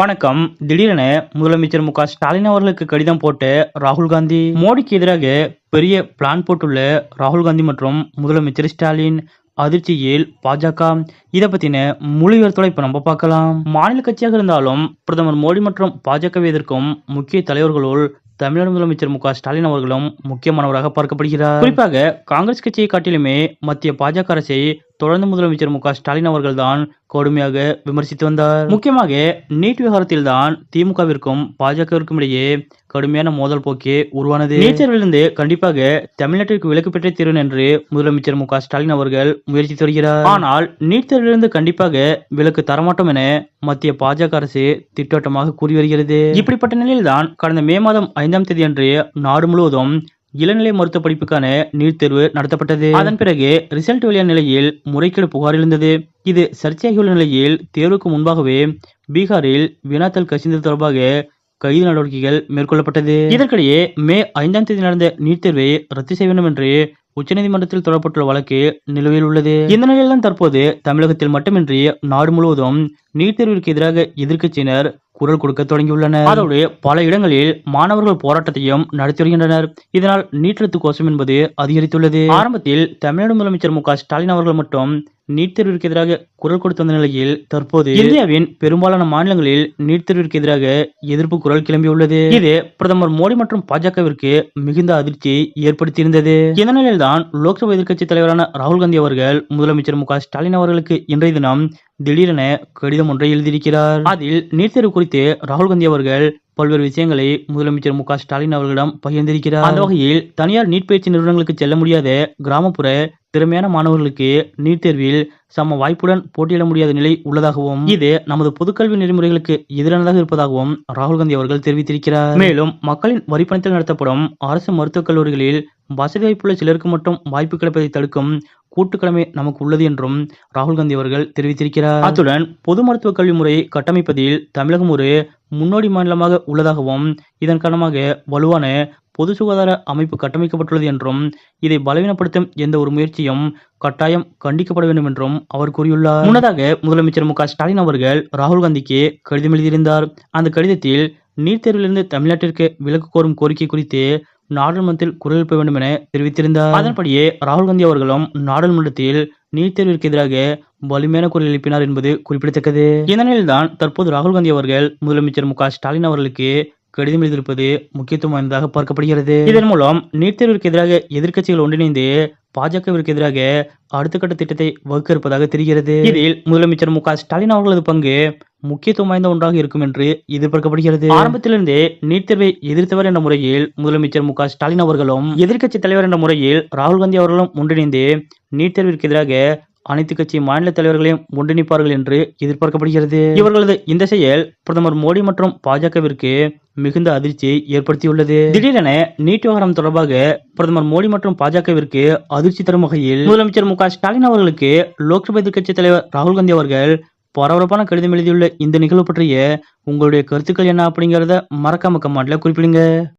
வணக்கம். திடீரென முதலமைச்சர் மு க ஸ்டாலின் அவர்களுக்கு கடிதம் போட்டு ராகுல் காந்தி மோடிக்கு எதிராக பெரிய பிளான் போட்டுள்ள ராகுல் காந்தி மற்றும் முதலமைச்சர் ஸ்டாலின் அதிர்ச்சியில் பாஜக. இதை பத்தின முழு விவரத்தோட இப்ப நம்ம பார்க்கலாம். மாநில கட்சியாக இருந்தாலும் பிரதமர் மோடி மற்றும் பாஜகவை எதிர்க்கும் முக்கிய தலைவர்களுள் தமிழ்நாடு முதலமைச்சர் மு ஸ்டாலின் அவர்களும் முக்கியமானவராக பார்க்கப்படுகிறார். குறிப்பாக காங்கிரஸ் கட்சியை காட்டிலுமே மத்திய பாஜக அரசை தொடர்ந்து முதலமைச்சர் மு க ஸ்டாலின் அவர்கள்தான் கடுமையாக விமர்சித்து வந்தார். முக்கியமாக நீட் விவகாரத்தில் தான் திமுகவிற்கும் பாஜகவிற்கும் இடையே கடுமையான மோதல் போக்கே உருவானது. நீட் கண்டிப்பாக தமிழ்நாட்டிற்கு விலக்கு பெற்ற தீரும் என்று முதலமைச்சர் மு க ஸ்டாலின் அவர்கள் முயற்சித்து வருகிறார் ஆனால் நீட் தேர்விலிருந்து கண்டிப்பாக விலக்கு தரமாட்டோம் என மத்திய பாஜக அரசு திட்டவட்டமாக கூறி வருகிறது. இப்படிப்பட்ட நிலையில்தான் கடந்த மே மாதம் ஐந்தாம் தேதி அன்று நாடு முழுவதும் இளநிலை மருத்துவ படிப்புக்கான நீட் தேர்வு நடத்தப்பட்டது. அதன் பிறகு ரிசல்ட் வெளியான நிலையில் முறைகேடு புகார் எழுந்தது. இது சர்ச்சையாகியுள்ள நிலையில் தேர்வுக்கு முன்பாகவே பீகாரில் வினாத்தல் கசிந்தது தொடர்பாக கைது நடவடிக்கைகள் மேற்கொள்ளப்பட்டது. இதற்கிடையே மே ஐந்தாம் தேதி நடந்த நீட் தேர்வை ரத்து செய்ய வேண்டும் என்று உச்சநீதிமன்றத்தில் தொடரப்பட்டுள்ள வழக்கு நிலுவையில் உள்ளது. இந்த நிலையில்தான் தற்போது தமிழகத்தில் மட்டுமின்றி நாடு முழுவதும் நீட் தேர்விற்கு எதிராக எதிர்க்கட்சியினர் குரல் கொடுக்க தொடங்கியுள்ளனர். அதோடு பல இடங்களில் மாணவர்கள் போராட்டத்தையும் நடத்தி வருகின்றனர் இதனால் நீட் ரத்து கோஷம் என்பது அதிகரித்துள்ளது. ஆரம்பத்தில் தமிழ்நாடு முதலமைச்சர் மு க ஸ்டாலின் அவர்கள் மட்டும் நீட் தேர்விற்கு எதிராக குரல் கொடுத்து வந்த நிலையில் தற்போது இந்தியாவின் பெரும்பாலான மாநிலங்களில் நீட் தேர்விற்கு எதிராக எதிர்ப்பு குரல் கிளம்பியுள்ளது இது பிரதமர் மோடி மற்றும் பாஜகவிற்கு மிகுந்த அதிர்ச்சியை ஏற்படுத்தியிருந்தது. இந்த நிலையில்தான் லோக்சபா எதிர்க்கட்சி தலைவரான ராகுல் காந்தி அவர்கள் முதலமைச்சர் மு ஸ்டாலின் அவர்களுக்கு இன்றைய தினம் திடீரென கடிதம் ஒன்றை எழுதியிருக்கிறார். அதில் நீட் தேர்வு குறித்து ராகுல் காந்தி அவர்கள் பல்வேறு விஷயங்களை முதலமைச்சர் மு ஸ்டாலின் அவர்களிடம் பகிர்ந்திருக்கிறார். அந்த வகையில் தனியார் நீட் பயிற்சி நிறுவனங்களுக்கு செல்ல முடியாத கிராமப்புற திறமையான மாணவர்களுக்கு நீட் தேர்வில் சம வாய்ப்புடன் போட்டியிட முடியாத நிலை உள்ளதாகவும் இது நமது பொதுக்கல்வி நெறிமுறைகளுக்கு எதிரானதாக இருப்பதாகவும் ராகுல் காந்தி அவர்கள் தெரிவித்திருக்கிறார். மேலும் மக்களின் வரிப்பணத்தில் நடத்தப்படும் அரசு மருத்துவக் கல்லூரிகளில் வசதி வாய்ப்புள்ள சிலருக்கு மட்டும் வாய்ப்பு கிடைப்பதை தடுக்கும் கூட்டுக்கிழமை நமக்கு உள்ளது என்றும் ராகுல் காந்தி அவர்கள் தெரிவித்திருக்கிறார். அத்துடன் பொது மருத்துவ கல்வி முறையை கட்டமைப்பதில் தமிழகம் ஒரு முன்னோடி மாநிலமாக உள்ளதாகவும் இதன் காரணமாக வலுவான பொது சுகாதார அமைப்பு கட்டமைக்கப்பட்டுள்ளது என்றும் இதை பலவீனப்படுத்தும் எந்த ஒரு முயற்சியும் கட்டாயம் கண்டிக்கப்பட வேண்டும் என்றும் அவர் கூறியுள்ளார். முன்னதாக முதலமைச்சர் மு ஸ்டாலின் அவர்கள் ராகுல் காந்திக்கு கடிதம் எழுதியிருந்தார். அந்த கடிதத்தில் நீட் தேர்விலிருந்து தமிழ்நாட்டிற்கு விலக்கு கோரும் கோரிக்கை குறித்து நாடாளுமன்றத்தில் குரல் எழுப்ப வேண்டும் என தெரிவித்திருந்தார். அதன்படியே ராகுல் காந்தி அவர்களும் நாடாளுமன்றத்தில் நீட் தேர்விற்கு எதிராக வலிமையான குரல் எழுப்பினார் என்பது குறிப்பிடத்தக்கது. இந்த நிலையில்தான் தற்போது ராகுல் காந்தி அவர்கள் முதலமைச்சர் மு ஸ்டாலின் அவர்களுக்கு கடிதம் எழுதியிருப்பது முக்கியத்துவம் வாய்ந்ததாக பார்க்கப்படுகிறது. இதன் மூலம் நீட் தேர்விற்கு எதிராக எதிர்க்கட்சிகள் ஒன்றிணைந்து பாஜகவிற்கு எதிராக அடுத்த கட்ட திட்டத்தை வகுக்க இருப்பதாக தெரிகிறது. இதில் முதலமைச்சர் மு ஸ்டாலின் அவர்களது பங்கு முக்கியத்துவம் வாய்ந்த ஒன்றாக இருக்கும் என்று எதிர்பார்க்கப்படுகிறது. ஆரம்பத்திலிருந்தே நீட் தேர்வை எதிர்த்தவர் என்ற முறையில் முதலமைச்சர் மு ஸ்டாலின் அவர்களும் எதிர்க்கட்சி தலைவர் என்ற முறையில் ராகுல் காந்தி அவர்களும் ஒன்றிணைந்து நீட் தேர்விற்கு எதிராக அனைத்து கட்சி மாநில தலைவர்களையும் ஒன்றிணைப்பார்கள் என்று எதிர்பார்க்கப்படுகிறது. இவர்களது இந்த செயல் பிரதமர் மோடி மற்றும் பாஜகவிற்கு மிகுந்த அதிர்ச்சியை ஏற்படுத்தியுள்ளது. திடீரென நீட் விவகாரம் தொடர்பாக பிரதமர் மோடி மற்றும் பாஜகவிற்கு அதிர்ச்சி தரும் வகையில் முதலமைச்சர் மு ஸ்டாலின் அவர்களுக்கு லோக்சபா எதிர்க்கட்சி தலைவர் ராகுல் காந்தி அவர்கள் பரபரப்பான கடிதம் எழுதியுள்ள இந்த நிகழ்வு பற்றிய உங்களுடைய கருத்துக்கள் என்ன அப்படிங்கறத மறக்காம கமெண்ட்ல குறிப்பிடுங்க.